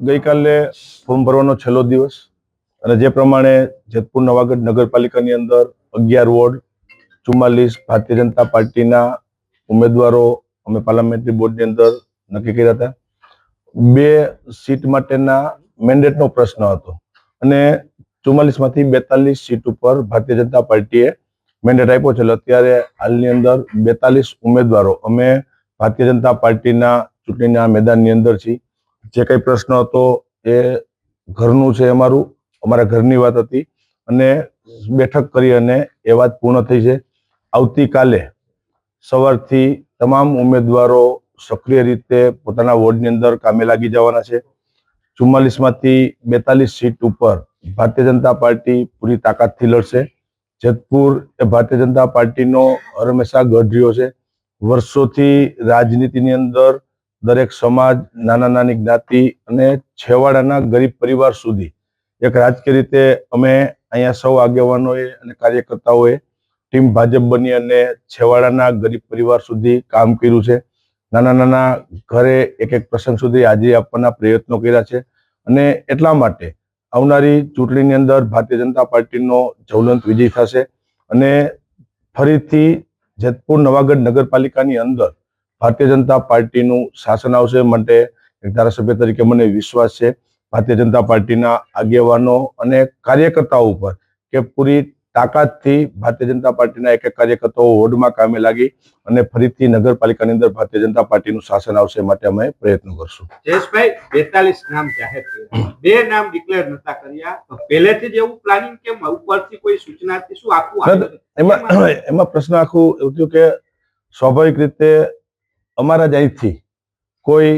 ગઈકાલે ફોર્મ ભરવાનો છેલ્લો દિવસ અને જે પ્રમાણે જેતપુર નવાગઢ નગરપાલિકાની અંદર અગિયાર વોર્ડ, ચુમ્માલીસ ભારતીય જનતા પાર્ટીના ઉમેદવારો અમે પાર્લામેન્ટરી બોર્ડની અંદર નક્કી કર્યા હતા. બે સીટ માટેના મેન્ડેટનો પ્રશ્ન હતો અને ચુમ્માલીસમાંથી બેતાલીસ સીટ ઉપર ભારતીય જનતા પાર્ટીએ મેન્ડેટ આપ્યો છે. અત્યારે હાલની અંદર બેતાલીસ ઉમેદવારો અમે ભારતીય જનતા પાર્ટીના ચૂંટણીના મેદાનની અંદર છીએ. જે કંઈ પ્રશ્ન હતો એ ઘરનું છે અમારું, અમારા ઘરની વાત હતી. અને બેઠક કરી અને એ વાત પૂર્ણ થઈ છે. આવતીકાલે સવારથી તમામ ઉમેદવારો સક્રિય રીતે પોતાના વોર્ડની અંદર કામે લાગી જવાના છે. ચુમ્માલીસમાંથી બેતાલીસ સીટ ઉપર ભારતીય જનતા પાર્ટી પૂરી તાકાતથી લડશે. જેતપુર એ ભારતીય જનતા પાર્ટીનો હંમેશા ગઢ રહ્યો છે. વર્ષોથી રાજનીતિની અંદર દરેક સમાજ, નાના નાની જ્ઞાતિ અને છેવાડાના ગરીબ પરિવાર સુધી એક રાજકીય રીતે અમે અહીંયા સૌ આગેવાનોએ અને કાર્યકર્તાઓએ ટીમ ભાજપ બની અને છેવાડાના ગરીબ પરિવાર સુધી કામ કર્યું છે. નાના નાના ઘરે એક એક પ્રસંગ સુધી હાજરી આપવાના પ્રયત્નો કર્યા છે અને એટલા માટે આવનારી ચૂંટણીની અંદર ભારતીય જનતા પાર્ટીનો જવલંત વિજય થશે અને ફરીથી જેતપુર નવાગઢ નગરપાલિકાની અંદર ભારતીય જનતા પાર્ટીનું શાસન આવશે માટે ધારાસભ્ય તરીકે મને વિશ્વાસ છે. ભારતીય જનતા પાર્ટીના આગેવાનો અને કાર્યકર્તાઓ ઉપર કે પૂરી તાકાતથી ભારતીય જનતા પાર્ટીના એક એક કાર્યકર્તાઓ વોર્ડમાં કામે લાગી અને ફરીથી નગરપાલિકાની અંદર ભારતીય જનતા પાર્ટીનું શાસન આવશે માટે અમે પ્રયત્નો કરશું. જયેશભાઈ બેતાલીસ નામ જાહેર થયા બે નામ ડિક્લેર નતા કર્યા. તો પહેલેથી જ એવું પ્લાનિંગ કેમ? ઉપરથી કોઈ સૂચનાથી શું ના, એમાં એમાં પ્રશ્ન આખું એવું થયું કે સ્વાભાવિક રીતે અમારા જ અહીંથી કોઈ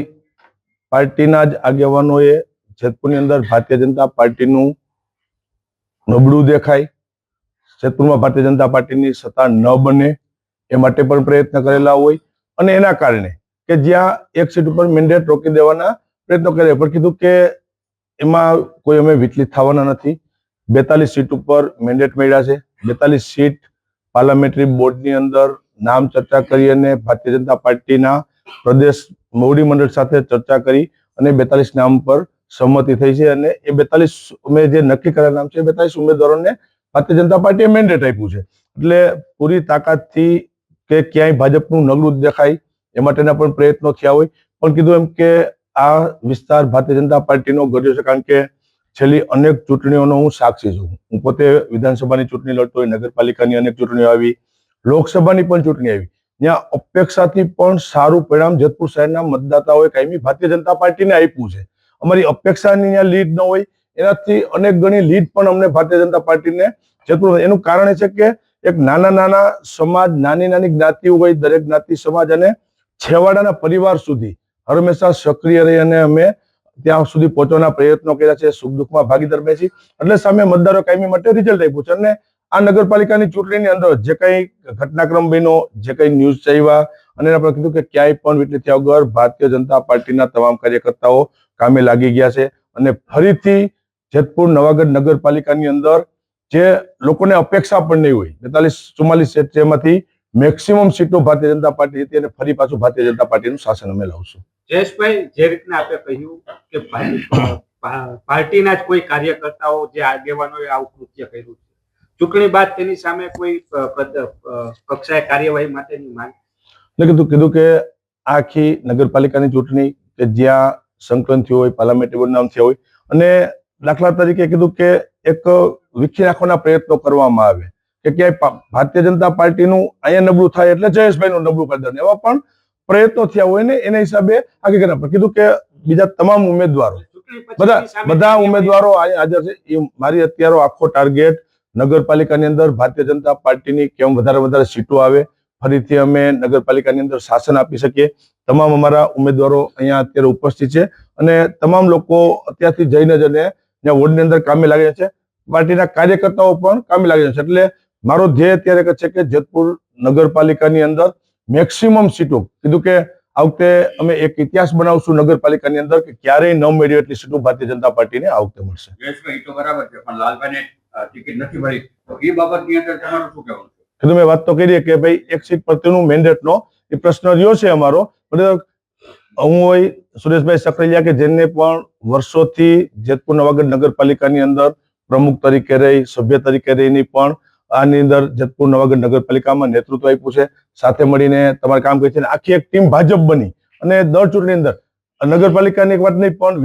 પાર્ટીના જ આગેવાનોએ જેતપુરની અંદર ભારતીય જનતા પાર્ટીનું નબળું દેખાય, જેતપુરમાં ભારતીય જનતા પાર્ટીની સત્તા ન બને એ માટે પણ પ્રયત્ન કરેલા હોય અને એના કારણે કે જ્યાં એક સીટ ઉપર મેન્ડેટ રોકી દેવાના પ્રયત્નો કરે પણ કીધું કે એમાં કોઈ અમે વિચલિત થવાના નથી. બેતાલીસ સીટ ઉપર મેન્ડેટ મળ્યા છે. બેતાલીસ સીટ પાર્લામેન્ટરી બોર્ડની અંદર નામ ચર્ચા કરી અને ભારતીય જનતા પાર્ટીના પ્રદેશ મોવડી મંડળ સાથે ચર્ચા કરી અને બેતાલીસ નામ પર સંમતિ થઈ છે અને એ બેતાલીસ અમે જે નક્કી કરેલા નામ છે બેતાલીસ ઉમેદવારોને ભારતીય જનતા પાર્ટીએ મેન્ડેટ આપ્યું છે. એટલે પૂરી તાકાતથી કે ક્યાંય ભાજપનું જ દેખાય એ માટેના પણ પ્રયત્નો થયા હોય. પણ કીધું એમ કે આ વિસ્તાર ભારતીય જનતા પાર્ટીનો ગર્યો છે કારણ કે છેલ્લી અનેક ચૂંટણીઓનો હું સાક્ષી છું. હું પોતે વિધાનસભાની ચૂંટણી લડતો હોય, નગરપાલિકાની અનેક ચૂંટણીઓ આવી લોકસભાની પણ ચૂંટણી આવી. ત્યાં અપેક્ષાથી પણ સારું પરિણામ જેતપુર શહેરના મતદાતાઓએ કાયમી ભારતીય જનતા પાર્ટીને આપ્યું છે. અમારી અપેક્ષાની ત્યાં લીડ ન હોય, એનાથી અનેક ગણી લીડ પણ અમને ભારતીય જનતા પાર્ટીને જેતપુર એનું કારણ એ છે કે એક નાના નાના સમાજ, નાની નાની જ્ઞાતિઓ હોય, દરેક જ્ઞાતિ સમાજ અને છેવાડાના પરિવાર સુધી હંમેશા સક્રિય રહી અને અમે ત્યાં સુધી પહોંચવાના પ્રયત્નો કર્યા છે, સુખ દુઃખમાં ભાગીદાર બેસી એટલે સામે મતદારો કાયમી માટે રિઝલ્ટ આપ્યું છે અને આ નગરપાલિકાની ચૂંટણીની અંદર જે કંઈ ઘટનાક્રમ બન્યો, જે કંઈ ન્યૂઝ ચાવ્યા અને પર કીધું કે ક્યાંય પણ વિચલિત થયા વગર ભારતીય જનતા પાર્ટીના તમામ કાર્યકર્તાઓ કામે લાગી ગયા છે. અને ફરીથી જેતપુર નવાગઢ નગરપાલિકાની અંદર જે લોકોને અપેક્ષા પણ નહીં હોય, બેતાલીસ, ચુમ્માલીસ સીટ છે એમાંથી મેક્સિમમ સીટો ભારતીય જનતા પાર્ટી હતી અને ફરી પાછું ભારતીય જનતા પાર્ટીનું શાસન અમે લાવશું. જયેશભાઈ, જે રીતના આપે કહ્યું કે પાર્ટીના જ કોઈ કાર્યકર્તાઓ, જે આગેવાનોએ આવું કૃત્ય કર્યું છે ચૂંટણી બાદ તેની સામે કોઈ કક્ષાએ કાર્યવાહી માટેની માંગ? એટલે કીધું કીધું કે આખી નગરપાલિકાની ચૂંટણી કે જ્યાં સંકલન થયું હોય પાર્લામેન્ટરી બોર્ડ નામ થયા હોય અને દાખલા તરીકે કીધું કે એક વિખી નાખવાના પ્રયત્નો કરવામાં આવે. કે ક્યાંય ભારતીય જનતા પાર્ટીનું અહીંયા નબળું થાય એટલે જયેશભાઈનું નબળું કરી દે. એવા પણ પ્રયત્નો થયા હોય ને એના હિસાબે આગળ કર્યા પણ કીધું કે બીજા તમામ ઉમેદવારો. બધા બધા ઉમેદવારો હાજર છે. એ મારી અત્યારે આખો ટાર્ગેટ નગરપાલિકાની અંદર ભારતીય જનતા પાર્ટીની કેમ વધારે વધારે સીટો આવે, ફરીથી અમે નગરપાલિકાની અંદર શાસન આપી શકીએ. તમામ અમારા ઉમેદવારો અહીંયા અત્યારે ઉપસ્થિત છે અને તમામ લોકો અત્યારથી જઈને જઈને ત્યાં વોર્ડની અંદર કામે લાગે છે. પાર્ટીના કાર્યકર્તાઓ પણ કામે લાગે છે. એટલે મારો ધ્યેય અત્યારે છે કે જેતપુર નગરપાલિકાની અંદર મેક્સિમમ સીટો, કીધું કે આ વખતે અમે એક ઇતિહાસ બનાવશું નગરપાલિકાની અંદર કે ક્યારેય ન મેળવી એટલી સીટો ભારતીય જનતા પાર્ટીને આ વખતે મળશે. બરાબર છે. પણ લાલભાઈને ટિકિટ નથી મળી. તો એ બાબતની અંદર તમારું શું કહેવું છે? મેં વાત તો કરી કે ભાઈ, એક સીટ પ્રત્યેનું મેન્ડેટનો એ પ્રશ્ન રહ્યો છે અમારો. હું હોય સુરેશભાઈ સકરેલિયા કે જેને પણ વર્ષોથી જેતપુર નવાગઢ નગરપાલિકાની અંદર પ્રમુખ તરીકે રહી, સભ્ય તરીકે રહીની પણ આની અંદર જેતપુર નવાગઢ નગરપાલિકામાં નેતૃત્વ આપ્યું છે. સાથે મળીને તમારે કામ કરી છે. આખી એક ટીમ ભાજપ બની. અને દર ચૂંટણી અંદર, નગરપાલિકાની એક વાત નહીં, પણ